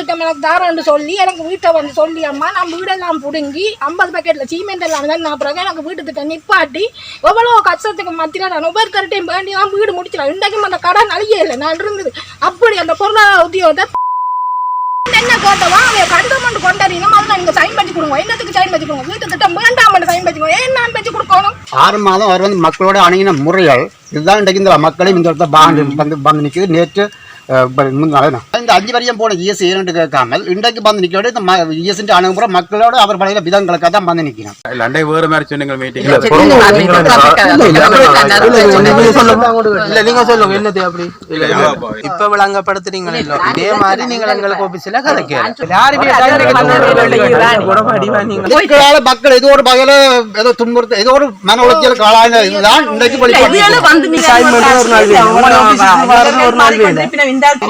திட்டம் எனக்கு தாரன்னு சொல்லி எனக்கு வீட்டை வந்து சொல்லி அம்மா நான் வீடெல்லாம் பிடுங்கி ஐம்பது பேக்கெட்ல சீமெண்ட் எல்லாம் தான் நான் பிறகு எனக்கு வீட்டு திட்டம் நிப்பாட்டி எவ்வளோ கஷ்டத்துக்கு மத்தியில் நான் ஒவ்வொரு கரெக்டையும் வேண்டி தான் வீடு முடிச்சிடலாம் இன்றைக்கும் அந்த கடன் அழிய இல்லை நான் இருந்தது. அப்படி அந்த பொருளாதார உத்தியோகத்தை என்ன கேட்டவா அவன் கடிதம் கொண்டு கொண்டாடினா முதல்ல நீங்க சைன் பண்ணி கொடுங்க. என்னத்துக்கு சைன் பண்ணி கொடுங்க? வீட்டு திட்டம் வேண்டாம் சைன் பண்ணி கொடுங்க. ஏன் நான் பண்ணி கொடுக்கணும்? ஆறு மாதம் அவர் வந்து மக்களோட அணுகின முறைகள் இதுதான் இன்றைக்கு இந்த மக்களையும் இந்த இடத்துல பாண்டு வந்து வந்து நேற்று முன்னாள் இந்த அஞ்சு வரையும் போன இஎஸ் இரண்டு கேட்காமல் இன்றைக்கு வந்து நிற்கிறோட இந்த இஎஸ் அணுகுமுறை மக்களோட அவர் பழைய விதங்களுக்காக தான் வந்து நிற்கிறோம் இல்ல வேறு மாதிரி சொன்னீங்க மீட்டிங் இல்ல, பொறுங்க, நீங்க சொல்லுங்க. இல்ல நீங்க சொல்லுங்க என்னது அப்படி இப்ப விளங்கப்படுத்துறீங்க இதே மாதிரி நீங்கள் எங்களுக்கு ஆபீஸ்ல கதைக்க யாருமே இதற்கால மக்கள் ஏதோ ஒரு வகையில ஏதோ துன்புறுத்த ஏதோ ஒரு மன உளைச்சலுக்கு ஆளான இதுதான் இன்றைக்கு ஒரு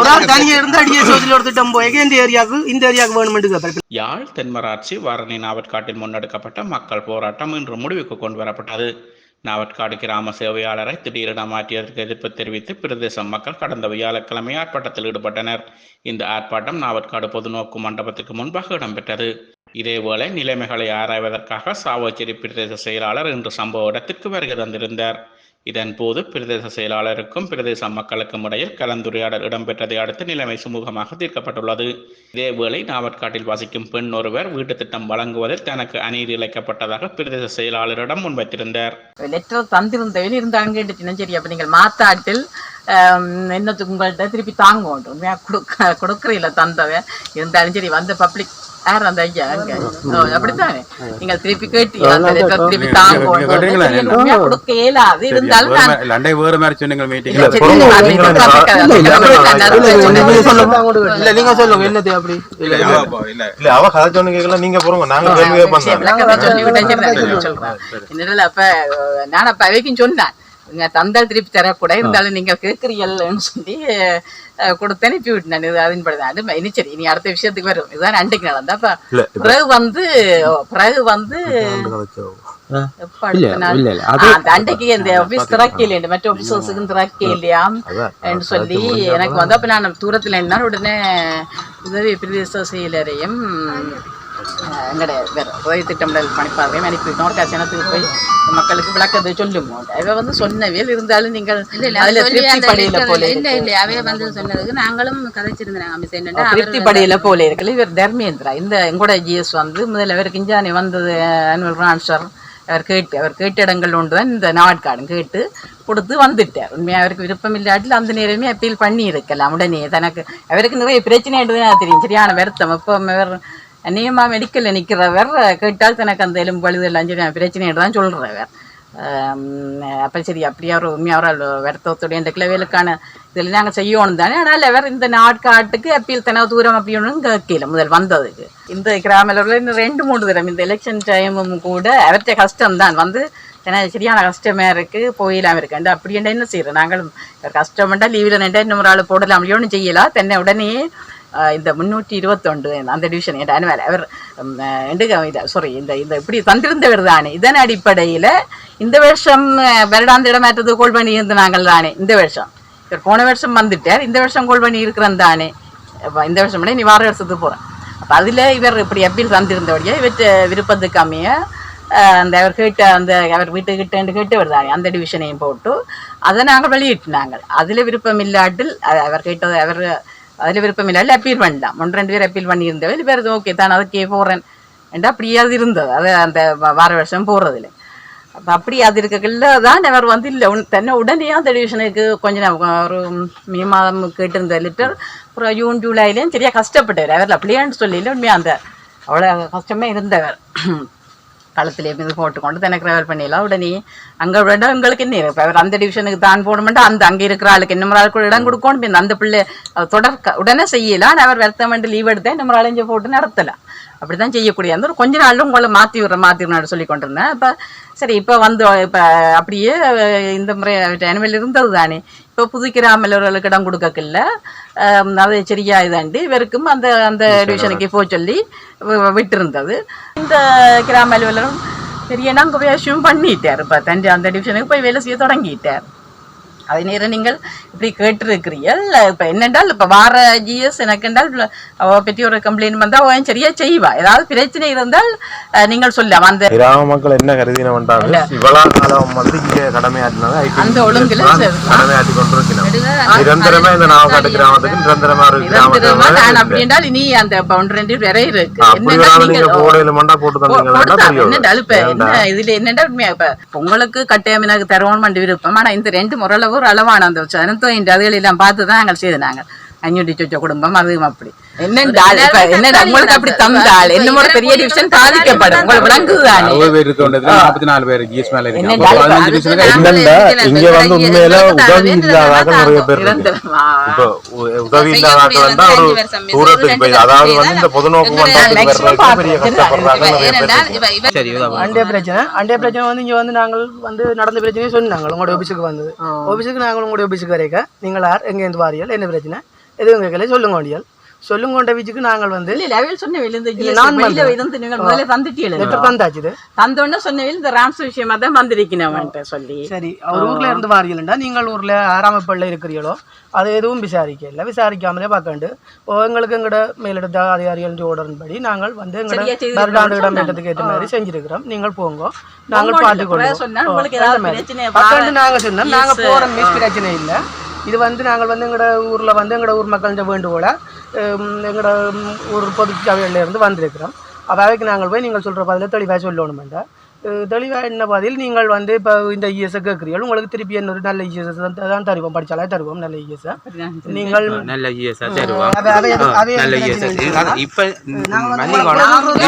ஆள் தனியா இருந்து அடியே சோதனை ஒரு திட்டம் போய் இந்த ஏரியாவுக்கு இந்த ஏரியாவுக்கு வேணுமெண்டு கேட்பாரு. யாழ் தென்மராட்சி வாரணி நாவற்காட்டில் முன்னெடுக்கப்பட்ட மக்கள் போராட்டம் இன்று முடிவுக்கு கொண்டு வரப்பட்டது. நாவற்காடு கிராம சேவையாளரை திடீரென மாற்றியதற்கு எதிர்ப்பு தெரிவித்து பிரதேச மக்கள் கடந்த வியாழக்கிழமை ஆர்ப்பாட்டத்தில் ஈடுபட்டனர். இந்த ஆர்ப்பாட்டம் நாவற்காடு பொதுநோக்கு மண்டபத்துக்கு முன்பாக இடம்பெற்றது. இதேவேளை நிலைமைகளை ஆராய்வதற்காக சாவச்சேரி பிரதேச செயலாளர் இன்று சம்பவ இடத்திற்கு வருகை தந்திருந்தார். இதன் போது பிரதேச செயலாளருக்கும் பிரதேச மக்களுக்கும் இடையில் கலந்துரையாடல் இடம்பெற்றதை அடுத்து நிலைமை சுமூகமாக தீர்க்கப்பட்டுள்ளது. இதேவேளை நாவற்காட்டில் வசிக்கும் பெண் ஒருவர் வீட்டு திட்டம் வழங்குவதில் தனக்கு அநீதி இழைக்கப்பட்டதாக பிரதேச செயலாளரிடம் முன்வைத்திருந்தார். லெட்டர் தந்திருந்தவன் இருந்தாங்க சரி அப்ப நீங்கள் மாத்தாட்டில் என்னத்துக்கு உங்கள்கிட்ட திருப்பி தாங்க வேண்டும் உண்மையா கொடுக்க கொடுக்குறீல தந்தவன். இருந்தாலும் சரி வந்து பப்ளிக் யார் அந்த ஐயா அங்க ஓ, அப்படித்தானே? நீங்கள் திருப்பி கேட்டீங்க அந்த letter திருப்பி தாங்க வேண்டும். கேட்டீங்களா? உண்மையா கொடுக்க இயலாது இருந்தாலும் நான் இல்ல அண்டை வேறு மாதிரி சொன்னீங்க மீட்டிங் சரி, அது இது தப்பிக்க- இல்ல நீங்க சொல்லுங்க. என்னது அப்படி? இல்ல அவ கதை சொன்ன கேட்கல நீங்க கேள்வி கேட்போம். என்னடா அப்ப நான் அப்ப அவைக்கும் சொன்னேன். தந்தால் திருப்பி தரக்கூட இருந்தாலும் நீங்க கேட்கறீங்கன்னு சொல்லி கொடுத்து அனுப்பி விட்டேன். இது அதன்படிதான் அது இனி சரி இனி அடுத்த விஷயத்துக்கு வரும். இதுதான் அன்றைக்கு நடந்தா அப்ப பிறகு வந்து ஓ, பிறகு வந்து அன்றைக்கு இந்த ஆபீஸ் திறக்கையில மற்ற ஆபீசர்ஸுக்கும் திறக்க இல்லையா என்று சொல்லி எனக்கு வந்து அப்ப நான் தூரத்துல இருந்தால் உடனே உதவி பிரதேச செயலரையும் வேற உதவி திட்டமிடல் பணிப்பாளையம் அனுப்பிவிட்டோம் ஒரு கசனத்துக்கு போய் மக்களுக்கு விளக்கத்தை சொல்லும். அவ வந்து சொன்னவேல் இருந்தாலும் நீங்கள் இல்ல இல்ல அவைய வந்து சொன்னதுக்கு நாங்களும் என்னன்னா திருப்தி படையில போல இருக்குல்ல இவர் தர்மேந்திரா. இந்த எங்கூட ஜிஎஸ் வந்து முதல்ல இவருக்கு இஞ்சானி வந்தது ஆனுவல் ட்ரான்ஸ்ஃபர் அவர் கேட்டு அவர் கேட்ட இடங்கள் ஒன்று தான் இந்த நாட்கார்டு கேட்டு கொடுத்து வந்துட்டார். உண்மையாக அவருக்கு விருப்பம் இல்லாட்டில் அந்த நேரமே அப்பீல் பண்ணி இருக்கலாம் உடனே தனக்கு அவருக்கு நிறைய பிரச்சனை தெரியும். சரியான வருத்தம். இப்போ அவர் நீமா மெடிக்கல்ல நிற்கிறவர் கேட்டால் தனக்கு அந்த எலும்பு பழுதெல்லாம் சரி பிரச்சனை தான் சொல்கிறவர் அப்போ சரி அப்படியே அவர் உண்மையாக ஒரு வருத்தத்துடைய இந்த கிளவேலுக்கான இதில் நாங்கள் செய்யணும் தானே. ஆனால் அவர் இந்த நாட்காட்டுக்கு அப்பீல் தன தூரம் அப்படின்னு கேட்கல முதல் வந்ததுக்கு. இந்த கிராமத்தில் இன்னும் ரெண்டு மூணு தரம் இந்த எலெக்ஷன் டைமும் கூட அவர்கிட்ட கஷ்டம்தான். வந்து ஏன்னா சரியான கஷ்டமா இருக்குது போயிடாம இருக்கேன் அப்படின்ட்டு என்ன செய்யறோம் நாங்களும் கஷ்டம்ண்டா லீவில் நின்றா இன்னொரு ஆள் போடலாம் அப்படி ஒன்றும் செய்யலாம் தென்னை உடனே இந்த முன்னூற்றி இருபத்தொண்டு அந்த டிவிஷன் என்ற அனுவல் அவர் சாரி இந்த இந்த இப்படி தந்திருந்தவர் தானே. இதன் அடிப்படையில் இந்த வருஷம் வருடாந்த இடமாற்றத்துக்கு கோல் பண்ணி இருந்தாங்கள் தானே. இந்த வருஷம். இவர் போன வருஷம் வந்துட்டார். இந்த வருஷம் கோல் பண்ணி இருக்கிறோம் தானே. இந்த வருஷம் நீ வார வருஷத்துக்கு போகிறேன் அப்போ அதில் இவர் இப்படி அப்பீல் தந்திருந்தபடியே இவற்ற விருப்பத்துக்கு அமைய அந்த அவர் கேட்ட அந்த அவர் வீட்டுக்கிட்ட கேட்டு தானே. அந்த டிவிஷனையும் போட்டு அதை நாங்கள் வெளியிட்டு நாங்கள். அதில் விருப்பம் இல்லாட்டில் அவர் கேட்டது அவர் அதில் விருப்பம் இல்லாமல் அப்பீல் பண்ணலாம் ஒன்று ரெண்டு பேர் அப்பீல் பண்ணியிருந்தவர் பேர் ஓகே தான் அதுக்கே போகிறேன் என்று அப்படியே அது இருந்தது அது அந்த வார வருஷம் போடுறதில்ல அப்போ அப்படி அது இருக்கக்குள்ள தான் அவர் வந்து இல்லை தன்னை உடனே அந்த டிவிஷனுக்கு கொஞ்ச நேரம் ஒரு மே மாதம் கேட்டிருந்த லிட்டர் அப்புறம் ஜூன் ஜூலைலேயும் சரியாக கஷ்டப்பட்டவர் அவர் அப்படியான்னு சொல்லல உண்மையாக அந்த அவ்வளோ கஷ்டமே இருந்தவர் களத்திலே இது போட்டுக்கொண்டு தனக்கு ட்ராவல் பண்ணிடலாம் உடனே அங்கே விட உங்களுக்கு என்ன இப்போ அந்த டிவிஷனுக்கு தான் போடமாட்டா அந்த அங்கே இருக்கிற ஆளுக்கு இன்னும் ஆளுக்கு இடம் கொடுக்கணும் அந்த பிள்ளை தொடர் உடனே செய்யலாம் ஆனா அவர் வருத்தம் பண்ணி லீவ் எடுத்தேன் நம்ம அலைஞ்சு போட்டு நடத்தலாம் அப்படிதான் செய்யக்கூடிய. அந்த ஒரு கொஞ்ச நாள்ல உங்களை மாற்றி விடுற மாற்றி விடுறேன் சொல்லி கொண்டிருந்தேன். அப்போ சரி இப்போ வந்து இப்போ அப்படியே இந்த முறை அனுமதி இருந்தது தானே. இப்போ புது கிராமலர்களுக்கு இடம் கொடுக்கல அது சரியா இதாண்டு இவருக்கும் அந்த அந்த டிவிஷனுக்கு போக சொல்லி விட்டிருந்தது. இந்த கிராம அலுவலரும் பெரிய நாங்கள் போய் அசியூம் பண்ணிட்டார் இப்போ தஞ்சை அந்த டிவிஷனுக்கு போய் வேலை செய்ய தொடங்கிட்டார். அதே நேரம் நீங்கள் இப்படி கேட்டிருக்கிறீர்கள். இப்ப என்னென்றால் இப்ப வார ஜிஎஸ் எனக்கு என்றால் அவ பற்றி ஒரு கம்ப்ளைண்ட் வந்தா அவன் சரியா செய்வா? ஏதாவது பிரச்சனை இருந்தால் அஹ், நீங்கள் சொல்லலாம். அந்த கிராம மக்கள் என்ன கருதின வந்தாங்க இவ்வளவு காலம் வந்து இங்க கடமையாற்றினது அந்த ஒழுங்குல சரி. கடமையாற்றி கொண்டிருக்கணும் நிரந்தரமா இந்த நாவக்காட்டு கிராமத்துக்கு நிரந்தரமா ஒரு நிரந்தரமா நான் அப்படி என்றால் இனி அந்த பவுண்டரி வரை இருக்கு. என்னென்னா இதுல என்னடா உண்மையா இப்ப உங்களுக்கு கட்டாயம் எனக்கு தருவோம் விருப்பம். ஆனா இந்த ரெண்டு முறையில ஒரு அளவான அந்த சனத்தொயின் அதுகள் அதுகளெல்லாம் பார்த்து தான் நாங்கள் செய்து நாங்கள். அஞ்சூட்டி சொச்ச குடும்பம் அதுவும் அப்படி என்னென்றா இப்ப என்னடா உங்களுக்கு அப்படி தந்தால் என்ன ஒரு பெரிய டிவிஷன் பாதிக்கப்படும் உங்களுக்கு விளங்குதானே நாற்பத்தி நாலு பேர் ஜிஎஸ் மேல இங்க வந்து உண்மையில உதவி இல்லாத நிறைய பேர் உதவி இல்லாத வந்தா ஒரு தூரத்துக்கு போய் அதாவது வந்து இந்த பொதுநோக்கு பெரிய கஷ்டப்படுறாங்க. அண்டே பிரச்சனை அண்டே பிரச்சனை வந்து இங்கே வந்து நாங்கள் வந்து நடந்த பிரச்சனையை சொன்னாங்க உங்களோட ஆஃபீஸுக்கு வந்தது ஆஃபீஸுக்கு நாங்கள் உங்களோட ஆஃபீஸுக்கு வரைக்க நீங்கள் யார் எங்கேருந்து வாரியல் என்ன பிரச்சனை எதுவும் கேட்கல சொல்லுங்க வண்டியல் சொல்லுங்க கொண்ட வீச்சுக்கு நாங்கள் வந்து இல்ல லெவல் சொன்ன விழுந்து இல்ல, நான் வெளியில. விழுந்து நீங்கள் முதல்ல தந்துட்டீங்க லெட்டர் தந்தாச்சுது தந்தோடனே சொன்ன இந்த ராம்ஸ் விஷயமா தான் வந்திருக்கணும் சொல்லி. சரி அவர் ஊர்ல இருந்து வாரியல்ண்டா நீங்கள் ஊர்ல ஆறாமப்பள்ள இருக்கிறீங்களோ அது எதுவும் விசாரிக்கல. விசாரிக்காமலே பார்க்கண்டு. எங்களுக்கு எங்களோட மேலிடத்த அதிகாரிகள் ஓடர்படி நாங்கள் வந்து எங்களோட ஏற்ற மாதிரி செஞ்சிருக்கிறோம். நீங்கள் போங்க. நாங்கள் பார்த்துக்கொள்வோம். சொன்னா ஓ, உங்களுக்கு அந்த ஏதாவது மாதிரி. பிரச்சனை பக்கத்து வா- நாங்க சொன்னோம் நாங்க Yes. போற மிஸ் பிரச்சனை இல்லை. இது வந்து நாங்கள் வந்து எங்களோட ஊரில் வந்து எங்களோட ஊர் மக்கள்கிட்ட வேண்டுகோள எங்களோட ஊர் பொதுச்சாவையிலேருந்து வந்திருக்கிறோம். அதாவது நாங்கள் போய் நீங்கள் சொல்கிற பதில தெளிவாக சொல்லணும் தெளிவாக என்ன பதில்? நீங்கள் வந்து இப்போ இந்த இஎஸ்ஐ கேட்குறீர்கள் உங்களுக்கு திருப்பி இன்னொரு நல்ல இஎஸ்எஸ் தான் தருவோம். படிச்சாலே தருவோம். நல்ல இஎஸ்ஐ நீங்கள் நல்ல இஎஸ் தருவோம் நல்ல பிரச்சனை இஎஸ் இல்லை. இப்ப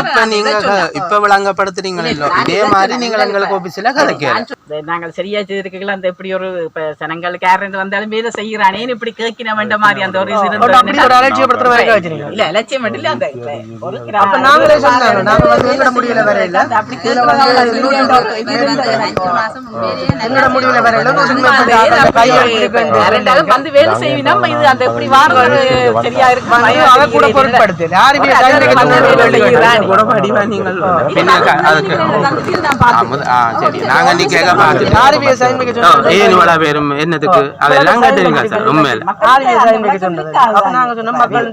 இப்ப நீங்க க- இப்ப விளங்கப்படுத்துறீங்களோ? இதே மாதிரி நீங்கள் எங்களுக்கு ஆபீஸ்ல கதைக்கலாம் இந்த நாங்கள் சரியா செய்திருக்கீங்களா? அந்த எப்படி ஒரு இப்ப ஜனங்களுக்கு யாரும் வந்தாலும் மேல செய்யறானே இப்படி கேட்கின வேண்ட மாதிரி அந்த ஒரு அலட்சியப்படுத்துற வச்சுருங்க. இல்ல லட்சியம் மட்டும் இல்ல அந்த இப்ப நாங்களே சொன்னாங்க. நாங்க வந்து முடியல வரையில அப்படி கேட்கறவங்க இது இருந்தா- எங்கட முடியல. வரையில நூற்றுக்கு மேற்பட்ட அது ஆட்கள் அப்படி கையெழுத்து வேற ரெண்டாவது வந்து வேலை செய்வினா இது அந்த எப்படி வாரம் சரியா இருக்கு வந்து அதை கூட பொருட்படுத்து யாருமே கையெழுத்து வந்து வேலை செய்யறானே. கூட படிவா நீங்கள்? பின்ன க- அதுக்கு ஆ, முத- ஆ, சரி. நாங்க நீ கேட்க பார்த்துட்டு யாருமே சைன் வைக்க சொன்னது ஏன் இவ்வளவு பேரும் என்னத்துக்கு? அதெல்லாம் கேட்டுருங்க சார்? உண்மையில. நாங்க சொன்னோம் மக்கள்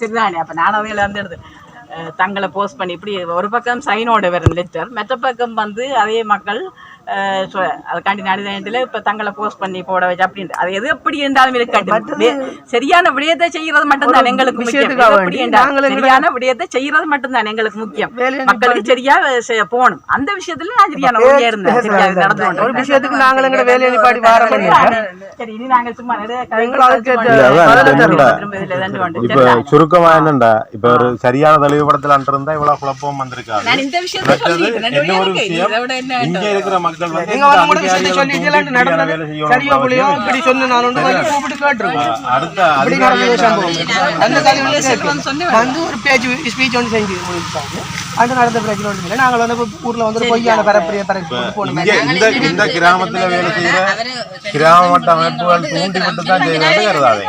சரிதானே அப்ப நான் அவையில இருந்து தங்களை போஸ்ட் பண்ணி இப்படி ஒரு பக்கம் சைனோட வரும் லெட்டர் மற்ற பக்கம் வந்து அதே மக்கள் அதுக்காண்டி நடிதத்தில் இப்ப தங்களை போஸ்ட் பண்ணி போட வச்சு அப்படின்ட்டு. அது எது எப்படி இருந்தாலும் இருக்கட்டும் சரியான விடயத்தை செய்யறது மட்டும்தான் எங்களுக்கு முக்கியம். நாங்கள் எங்களை- சரியான விடயத்தை செய்யறது மட்டும்தான் எங்களுக்கு முக்கியம். மக்களுக்கு சரியா போகணும். அந்த விஷயத்துல நான் சரியான ஒழுங்கா இருந்தேன் சரியா நடந்து ஒரு. விஷயத்துக்கு நாங்கள் எங்கட வேலையை நிப்பாடி வாரம் சரி இனி நாங்க சும்மா எங்களை. இப்ப? சுருக்கமா என்னண்டா? இப்ப ஒரு சரியான தெளிவுபடுத்தலான் இருந்தா இவ்வளவு குழப்பம் வந்திருக்காது. நான் இந்த ஒரு விஷயம் இங்க இருக்கிற மக்கள் வந்து எங்க வந்து கூட சொல்லி அதிகாரிகளை இதெல்லாம் நடந்தது சரியோ அவசியம் இப்படி சொன்ன நான் ஒன்று வந்து கூப்பிட்டு கேட்டிருக்கோம் அடுத்த இப்படி நடந்த ஒரு சம்பவம் அந்த கேட்டு வந்து ஒரு பேச்சு ஸ்பீச் ஒன்று செஞ்சு முடிச்சாங்க அந்த நடந்த பிரச்சனை ஒன்று இல்லை நாங்கள் வந்து ஊர்ல வந்து பொய்யான பரப்புரைய பரப்பி போனோம் இந்த இந்த கிராமத்துல வேலை செய்யற கிராம மட்ட அமைப்புகள் தூண்டி விட்டு தான் செய்யறாங்க கருதாதே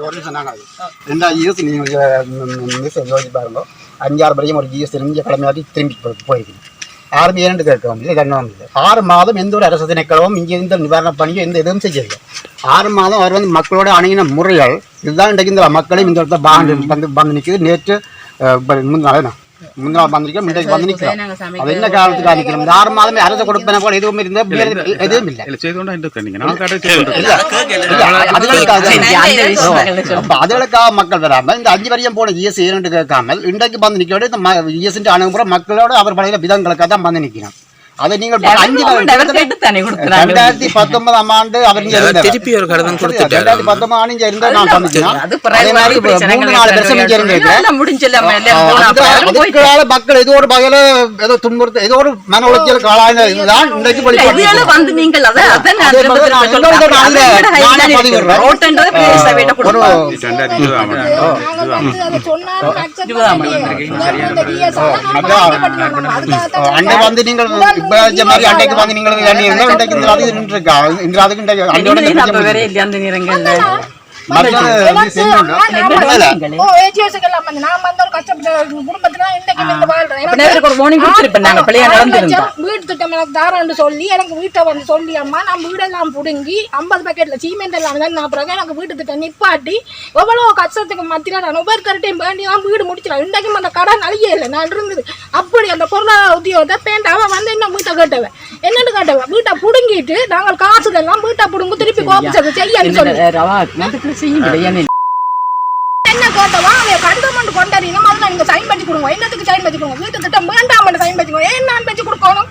ஒரு நிமிஷம் நாங்கள் ரெண்டா இயர்ஸ் நீங்கள் யோசிச்சு பாருங்க அஞ்சாறு வரையும் ஒரு இயர்ஸ் இருந்து கிளம்பியாட்டி திரும்பி போ- போயிருக்கீங்க ஆறு ஏன்னு கேட்கவும் இல்லை கண்ணவும் இல்லை ஆறு மாதம் எந்த ஒரு அரசு திணைக்களவும் இங்கே இந்த நிவாரண பணியோ எந்த எதுவும் செய்யல ஆறு மாதம் அவர் வந்து மக்களோட அணுகின முறைகள் இதுதான் இன்றைக்கு இந்த மக்களையும் இந்த இடத்துல பாண்டு வந்து வந்து நிற்குது நேற்று அஹ், இப்ப முந்தின முந்தின வந்து நிற்கிறோம் இன்றைக்கு வந்து நிற்கிறோம் அது என்ன காரணத்துக்காக நிற்கிறோம் இந்த ஆறு மாதமே அரசு கொடுப்பன போல எதுவும் இருந்தால் எதுவும் இல்லை. அதுகளுக்காக மக்கள் வராம இந்த அஞ்சு வரையும் போன இஎஸ் இரண்டு கேட்காமல் இன்றைக்கு வந்து நிற்க இந்த இஎஸ் அணுகுமுறை மக்களோட அவர் பழைய விதங்களுக்காக தான் வந்து நிற்கிறோம். அதை நீங்கள். ரெண்டாயிரத்தி பத்தொன்பதாம் ஆண்டு அவர். திருப்பி ஒரு கடிதம் கொடுத்துட்டாரு. ரெண்டாயிரத்தி பத்தொன்பது ஆண்டு இங்க இருந்தா நான் சந்திச்சேன் அது அதே மாதிரி பிறகு இப்ப மூணு நாலு வருஷம் இங்க இருந்திருக்கேன் எல்லாம் முடிஞ்சல அதுக்கால மக்கள் ஏதோ ஒரு வகையில ஏதோ துன்புறுத்த ஏதோ ஒரு மன உளைச்சலுக்கு ஆளான இதுதான் இன்றைக்கு இதுல வந்து நீங்கள் அதை அதான் நான் அதே திரும்ப மாதிரி நான் திரும்ப இன்னொரு சொல்றேன். நாள்ல அது நானே ஹைட்ல பதிவிடுறேன். இருக்கு. ரோட்டுன்றது பெரிய சபையில ஒரு கொடுப்பாங்க. ரெண்டாயிரத்தி இருபதாம் ஆண்டு நாங்க வந்து அதை சொன்னாலும் accept பண்ண முடியாது. இங்க வந்து DS ஆ நாங்க பாதிக்கப்பட்டோம். அதுக்காக தான் அண்டை வந்து நீங்கள் இப்ப மாதிரி அண்டைக்கு வந்து நீங்கள் எண்ணி இருந்தால் இன்றைக்கு இந்த நின்று இருக்கா அதுக்கு இன்றைக்கு இல்லையா அந்த நேரங்கள்ல வீட்டு திட்டம் எனக்கு தாரேன்னு சொல்லி எனக்கு வீட்டை வந்து சொல்லி அம்மா நான் வீடெல்லாம் புடுங்கி ஐம்பது பேக்கெட்ல சீமெண்ட் எல்லாம் நான் பிறகு எனக்கு வீட்டு திட்டம் நிப்பாட்டி எவ்வளவு கஷ்டத்துக்கு மத்தியில நான் ஒவ்வொருத்தர்ட்டையும் வேண்டி தான் வீடு முடிச்சிடலாம் இன்றைக்கும் அந்த கடன் அழிய இல்லை நான் இருந்தது. அப்படி அந்த பொருளாதார உத்தியோகத்தை பேண்ட் அவன் வந்து இன்னும் வீட்டை கட்டவன் என்னன்னு கட்டவன் வீட்டை புடுங்கிட்டு நாங்கள் காசு எல்லாம் வீட்டை புடுங்க திருப்பி கோபிச்சது செய்யன்னு சொல்லி. செய்யும் ஏன்னு என்ன? கேட்டவா அவன் கடிதம் கொண்டு கொண்டாடினா முதல்ல நீங்க சைன் பண்ணி கொடுங்க. என்னத்துக்கு சைன் பண்ணி கொடுங்க? வீட்டு திட்டம் வேண்டாம் சைன் பண்ணி கொடுங்க. ஏன் நான் பண்ணி கொடுக்கணும்?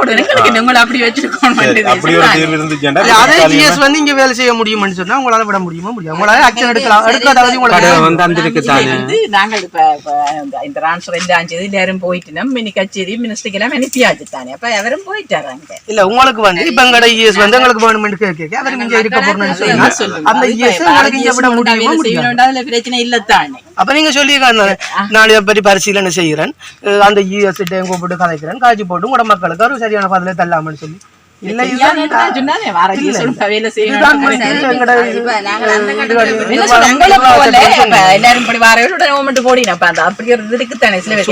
ஒரு தீர்வு இருந்துச்சுன்னா இல்ல, அதே ஜிஎஸ் வந்து இங்க வேலை செய்ய முடியும்னு சொன்னா உங்களால விட முடியுமா? முடியும் உங்களால ஆக்ஷன் எடுக்கலாம். எடுக்காதாவது கடை உங்களால வந்து வந்திருக்கு தானே. நாங்கள் இப்ப இந்த- இந்த ரான்சர் எல்லாம் செய்து எல்லாரும் போயிட்டு மினி கச்சேரி மினிஸ்டருக்கு எல்லாம் அனுப்பியாச்சு தானே. அப்ப அவரும் போயிட்டாரு அங்க. இல்ல உங்களுக்கு வந்து இப்ப எங்கட இஎஸ் வந்து எங்களுக்கு வேணுமென்று கேட்க அவர் இங்க இருக்க போறோம்னு சொன்னா என்ன சொல்லுங்க? அந்த அது இஎஸ் இப்ப உங்களுக்கு இங்க விட RGS முடியுமா? வேலை முடியும் செய்யணும்டா, அதுல பிரச்சனை இல்லத்தானே அப்ப நீங்க சொல்லியிருக்காங்க நான் இதை பற்றி பரிசீலனை செய்கிறேன் அந்த இஎஸ் கூப்பிட்டு கலைக்கிறேன். காட்சி போட்டு மக்களுக்கு ஒரு சரியான பதிலை தள்ளாமன்னு சொல்லி இல்ல இதுதான் சொன்னானே, வார GS ஒழுங்கா வேலை செய்யணும். எல்லாரும் இப்படி வாரவர்களோட moment போடினா, அப்ப அந்த அப்படி ஒரு இது இருக்குத்தானே, சில பேர்.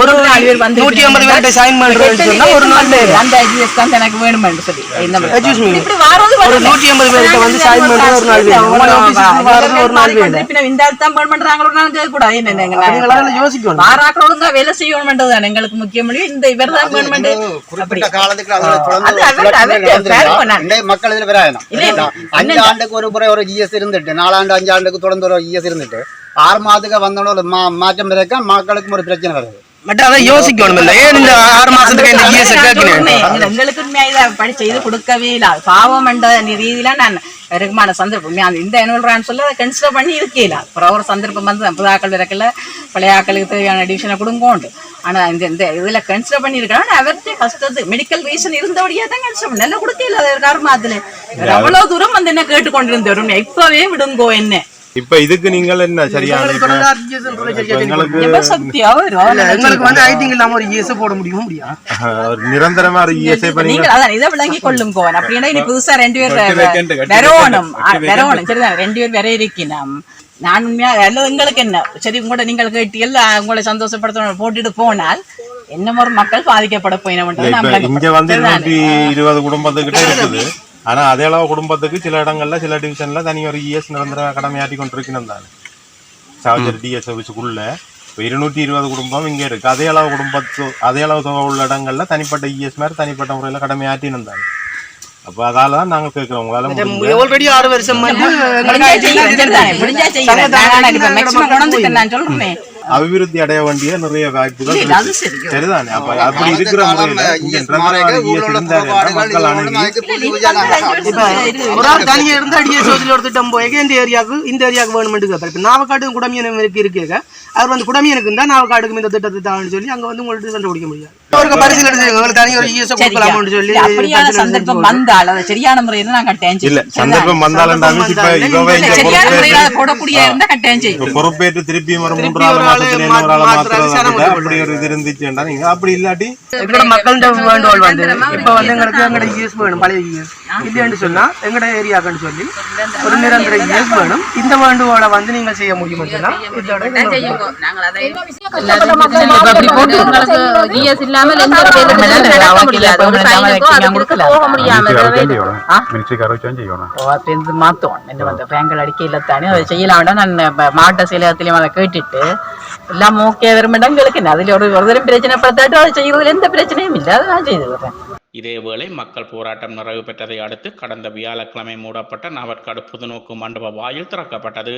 ஒரு நாலு பேர் வந்து நூற்றி ஐம்பது பேர்கிட்ட sign பண்றேன்னு சொன்னா ஒரு நாள் அந்த அந்த GS தான் எனக்கு வேணுமென்று சொல்லி. இந்த. இப்படி வாரது ஒரு. நூற்றி ஐம்பது வந்து பண்றது ஒரு நாள் ஒரு நாள் தான் பண்றாங்களோ நான் என்ன, யோசிக்கணும். எங்களுக்கு இவர் தான் காலத்துக்கு மக்கள் இதுல இல்ல, அஞ்சு ஆண்டுக்கு ஒரு முறை ஒரு இஎஸ் இருந்துட்டு நாலாண்டு அஞ்சு ஆண்டுக்கு தொடர்ந்து ஒரு இஎஸ் இருந்துட்டு ஆறு மாதத்துக்கு வந்தோட மாற்றம் இருக்க மக்களுக்கும் ஒரு பிரச்சனை வருது பட் அதை யோசிக்கணும் இல்ல ஏன் இந்த ஆறு மாசத்துக்கு இந்த இஎஸ் கேட்கிறேன் இல்ல, எங்களுக்கு உண்மையா இதை படி செய்து கொடுக்கவே இல்லை. அது பாவம் என்ற ரீதியில நான் இருக்குமான சந்தர்ப்பம். அந்த இந்த grant சொல்ல அதை கன்சிடர் பண்ணி இருக்கல அப்புறம் ஒரு சந்தர்ப்பம் வந்து புதாக்கள் விறக்கல பழைய ஆக்களுக்கு தேவையான டிவிஷனை கொடுங்கோண்டு. ஆனா இந்த இந்த இதுல கன்சிடர் பண்ணி இருக்கிறோம் அவர்கிட்ட கஷ்டத்து மெடிக்கல் ரீசன் இருந்தபடியா தான் கன்சிடர் பண்ணி நல்லா கொடுக்கல அது காரணத்துல அவ்வளவு தூரம் வந்து என்ன கேட்டுக்கொண்டிருந்தவர் உண்மையா. இப்பவே விடுங்கோ என்ன. இப்ப இதுக்கு நீங்கள் என்ன சரியான எங்களுக்கு சரியா எங்களுக்கு வந்து ஐட்டிங் இல்லாம ஒரு இஎஸ் போட முடியுமா ஒரு நிரந்தரமா ஒரு இஎஸ்ஐ பண்ணி நீங்கள் அதான் இதை விளங்கி கொள்ளுங்கோ அப்படின்னா இனி புதுசா ரெண்டு பேர் வைக்கண்டு, வரணும் சரிதான்? ரெண்டு பேர் வர இருக்கணும் நான் உண்மையா அல்லது எங்களுக்கு என்ன? சரி உங்களோட நீங்கள் கேட்டீர்கள் உங்களை சந்தோஷப்படுத்தணும் போட்டுட்டு போனால் என்ன ஒரு மக்கள் பாதிக்கப்பட போயினவன்றது இங்க வந்து இருபது குடும்பத்துக்கிட்ட இருக்குது. ஆனா அதே அளவு குடும்பத்துக்கு சில இடங்கள்ல சில டிவிஷன்ல தனி ஒரு இஎஸ் நிரந்தர கடமையாற்றி கொண்டிருக்கணும் தானே. சாவச்சேரி டிஎஸ் ஆஃபீஸுக்குள்ள இப்போ இருநூற்றி இருபது குடும்பம் இங்க இருக்கு. அதே அளவு குடும்பத்து அதே அளவு தொகை உள்ள இடங்கள்ல தனிப்பட்ட இஎஸ் மாதிரி தனிப்பட்ட முறையில கடமையாற்றினோம் தானே. அப்ப அதால தான் நாங்க கேட்கிறோம். உங்களால ஆல்ரெடி ஆறு வருஷம் அபிவிருத்தி அடைய வேண்டிய நிறைய வாய்ப்புகள். சரிதானே? அப்ப அப்படி இருக்கிற இருந்தாலே தனியா இருந்து அடியே ஒரு திட்டம் போய் இந்த ஏரியாவுக்கு இந்த ஏரியாவுக்கு வேணுமெண்டு கேட்பாரு. இப்ப நாவக்காடு குடமியன் இருக்கு இருக்கேங்க அவர் வந்து குடமியனுக்கு இருந்தா நாவக்காடுக்கு இந்த திட்டத்தை தான்னு சொல்லி அங்க வந்து உங்களுக்கு கண்டுபிடிக்க முடியாது. அவருக்கு பரிசீலனை செய்யுங்க தனி ஒரு? கொடுக்கலாம்னு சொல்லி சந்தர்ப்பம் செஞ்சு வந்தால் அதை சரியான முறையில நான் இல்ல. சந்தர்ப்பம் வந்தாலும் சரியான முறையில அதை பொறுப்பேற்று போடக்கூடிய இருந்தா கட்டாயம் செய்யும் இப்ப பொறுப்பேற்று திருப்பி ஒரு திருப்பி மூன்றாவது அப்படி ஒரு இது இருந்துச்சுன்னா நீங்க அப்படி இல்லாட்டி எங்களோட மக்கள்கிட்ட வேண்டுகோள் வந்து இப்ப வந்து எங்களுக்கு வேணும் பழைய இல்லைன்னு சொன்னா ஏரியாக்குன்னு சொல்லி ஒரு நிரந்தர வேணும். இந்த வந்து நீங்க செய்ய சொன்னா? இதோட மாத்தோம் என்ன வந்து பேங்க்ல அடிக்க இல்லத்தானே செய்யலாம். நான் மாவட்ட செயலகத்திலையும் அதை கேட்டுட்டு எல்லாம் ஓகே வரும் இடங்களுக்கு என்ன அதுல ஒரு ஒரு தரம் பிரச்சனை படுத்தாட்டும் அதை செய்யறதுல எந்த பிரச்சனையும் இல்லை அதை நான் செய்து இதேவேளை மக்கள் போராட்டம் நிறைவு பெற்றதை அடுத்து கடந்த வியாழக்கிழமை மூடப்பட்ட நாவற்காடு புதுநோக்கு மண்டப வாயில் திறக்கப்பட்டது